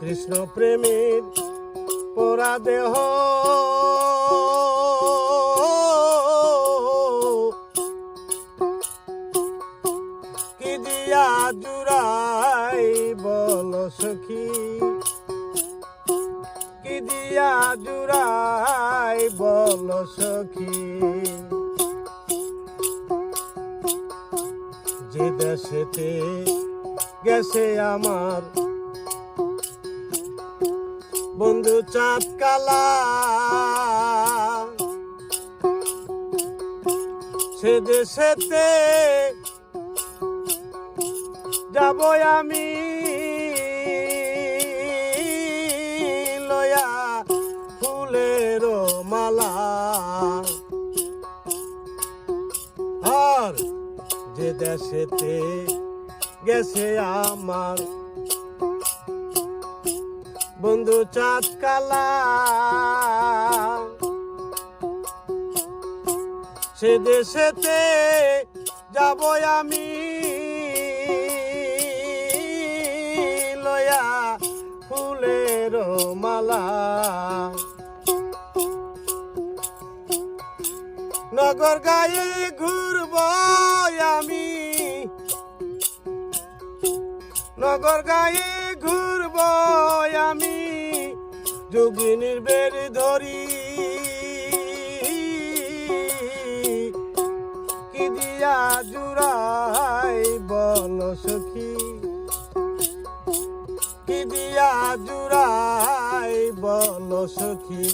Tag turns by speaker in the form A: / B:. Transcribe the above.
A: কৃষ্ণ প্রেমের পোড়া দেহ। কি দিয়া জুড়াই বল সখী? কি দিয়া জুড়াই বল সখী? যে দেশেতে গেছে আমার বন্ধু চাঁদ কালা সে দেশেতে যাব আমি। লয়া ফুলের মালা। আর যে দেশেতে গেছে আমার বন্ধু চাঁদ কালা সে দেশেতে যাব আমি। লয়া ফুলের মালা। নগর গায়ে ঘুরব আমি। নগর গায়ে আমি যোগিনীর বের ধরি। কি দিয়া জুড়াই বল সখী? কি দিয়া জুড়াই বল সখী?